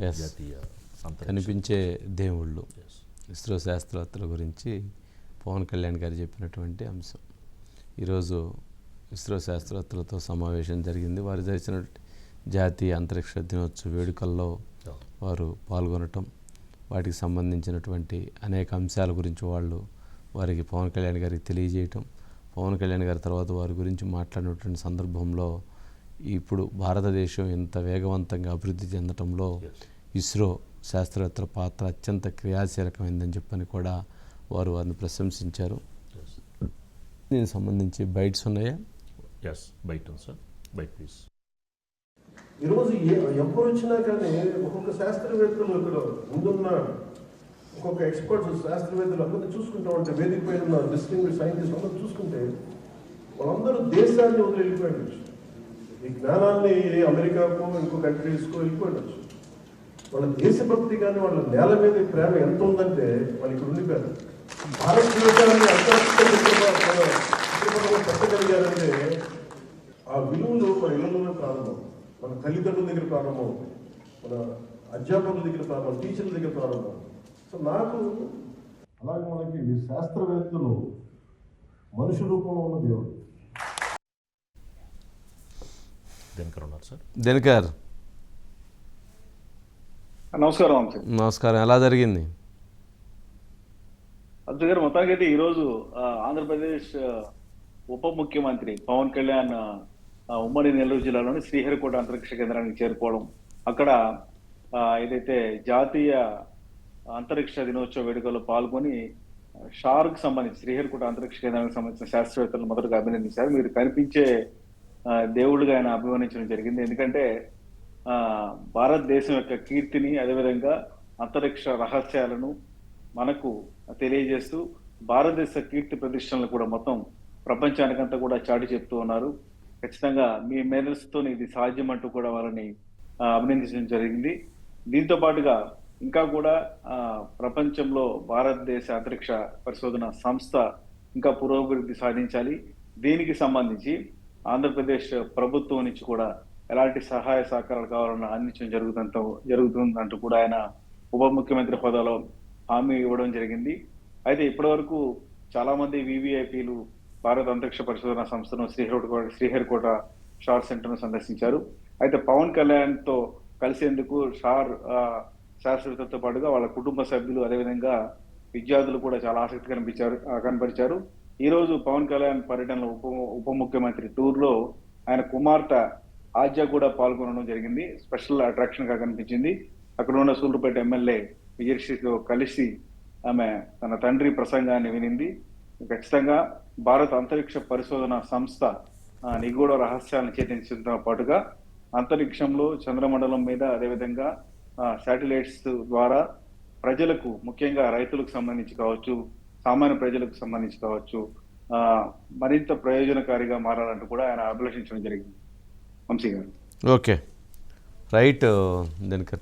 జాతీయ కనిపించే దేవుళ్ళు. ఇస్రో శాస్త్రవేత్తల గురించి పవన్ కళ్యాణ్ గారు చెప్పినటువంటి అంశం. ఈరోజు ఇస్రో శాస్త్రవేత్తలతో సమావేశం జరిగింది. వారు జరిచిన జాతీయ అంతరిక్ష దినోత్సవ వేడుకల్లో వారు పాల్గొనటం వాటికి సంబంధించినటువంటి అనేక అంశాల గురించి వాళ్ళు వారికి పవన్ కళ్యాణ్ గారికి తెలియజేయటం పవన్ కళ్యాణ్ గారి తర్వాత వారి గురించి మాట్లాడినటువంటి సందర్భంలో ఇప్పుడు భారతదేశం ఇంత వేగవంతంగా అభివృద్ధి చెందటంలో ఇస్రో శాస్త్రవేత్తల పాత్ర అత్యంత క్రియాశీలకమైందని చెప్పని కూడా వారు వారిని ప్రశంసించారు. దీనికి సంబంధించి బైట్స్ ఉన్నాయా? ఎస్ బయట సార్. బయట ప్లీజ్. ఈరోజు ఎవరు వచ్చినా కానీ ఒక్కొక్క శాస్త్రవేత్తలు ఇక్కడ ముందున్న ఒక్కొక్క ఎక్స్పర్ట్స్ శాస్త్రవేత్తలు అందరినీ చూసుకుంటా ఉంటే వేదిక పైన ఉన్న డిస్టింగ్విష్ సైంటిస్ట్ అందరూ చూసుకుంటే వాళ్ళందరూ దేశాన్ని వదిలి వెళ్ళిపోయిండొచ్చు ఈ జ్ఞానాన్ని అమెరికాకు ఇంకో కంట్రీస్కో వెళ్ళిపోయిండొచ్చు వాళ్ళ దేశభక్తి కానీ వాళ్ళ నేల మీద ప్రేమ ఎంత ఉందంటే వాళ్ళు ఇక్కడ ఉండిపోయారు భారతదేశాన్ని అంతర్గతంగా పెట్టగలిగారంటే ఆ విలువలు మన ఇళ్ళలోనే ప్రారంభం. మన తల్లిదండ్రుల దగ్గర ప్రారంభం. మన అధ్యాపకుల దగ్గర ప్రారంభం. టీచర్ల దగ్గర ప్రారంభం. సో నాకు అలాగే మనకి శాస్త్రవేత్తలు మనుషు రూపంలో ఉన్న దేవుడు. దినకర్ ఉన్నారు సార్. దినకర్. నమస్కారం నమస్కారం. ఎలా జరిగింది? అబ్దు గారు మొత్తానికి అయితే ఈరోజు ఆంధ్రప్రదేశ్ ఉప ముఖ్యమంత్రి పవన్ కళ్యాణ్ ఆ, ఉమ్మడి నెల్లూరు జిల్లాలోని శ్రీహరికోట అంతరిక్ష కేంద్రానికి చేరుకోవడం అక్కడ ఏదైతే జాతీయ అంతరిక్ష దినోత్సవ వేడుకల్లో పాల్గొని షార్క్ సంబంధించి శ్రీహరికోట అంతరిక్ష కేంద్రానికి సంబంధించిన శాస్త్రవేత్తలు మొదటగా అభినందించారు. మీరు కనిపించే దేవుడిగా ఆయన అభివర్ణించడం జరిగింది. ఎందుకంటే భారతదేశం యొక్క కీర్తిని అదేవిధంగా అంతరిక్ష రహస్యాలను మనకు తెలియజేస్తూ భారతదేశ కీర్తి ప్రతిష్టలను కూడా మొత్తం ప్రపంచానికంతా కూడా చాటి చెప్తూ ఉన్నారు. ఖచ్చితంగా మీ మేధస్సుతో ఇది సాధ్యం అంటూ కూడా వాళ్ళని అభినందించడం జరిగింది. దీంతో పాటుగా ఇంకా కూడా ప్రపంచంలో భారతదేశ అంతరిక్ష పరిశోధన సంస్థ ఇంకా పురోభివృద్ధి సాధించాలి. దీనికి సంబంధించి ఆంధ్రప్రదేశ్ ప్రభుత్వం నుంచి కూడా ఎలాంటి సహాయ సహకారాలు కావాలన్న అందించడం జరుగుతుందంటూ జరుగుతుందంటూ కూడా ఆయన ఉప ముఖ్యమంత్రి హోదాలో హామీ ఇవ్వడం జరిగింది. అయితే ఇప్పటివరకు చాలా మంది వివిఐపీలు భారత అంతరిక్ష పరిశోధన సంస్థను శ్రీహరికోట శ్రీహరికోట షార్ సెంటర్ను సందర్శించారు. అయితే పవన్ కళ్యాణ్తో కలిసేందుకు షార్ శాస్త్రవేత్తతో పాటుగా వాళ్ళ కుటుంబ సభ్యులు అదేవిధంగా విద్యార్థులు కూడా చాలా ఆసక్తి కనిపించారు కనపరిచారు. ఈరోజు పవన్ కళ్యాణ్ పర్యటనలో ఉప ఉప ముఖ్యమంత్రి టూర్లో ఆయన కుమార్తె ఆద్య కూడా పాల్గొనడం జరిగింది. స్పెషల్ అట్రాక్షన్గా కనిపించింది. అక్కడ ఉన్న సూళ్ళపేట ఎమ్మెల్యే విజయశ్రీతో కలిసి ఆమె తన తండ్రి ప్రసంగాన్ని వినింది. ఖచ్చితంగా భారత అంతరిక్ష పరిశోధన సంస్థ నిగూఢ రహస్యాలను ఛేదించడంతో పాటుగా అంతరిక్షంలో చంద్రమండలం మీద అదేవిధంగా శాటిలైట్స్ ద్వారా ప్రజలకు ముఖ్యంగా రైతులకు సంబంధించి కావచ్చు సామాన్య ప్రజలకు సంబంధించి కావచ్చు మరింత ప్రయోజనకారిగా మారాలంటూ కూడా ఆయన అభిలషించడం జరిగింది. వంశీ గారు. ఓకే. రైట్ దినకర్.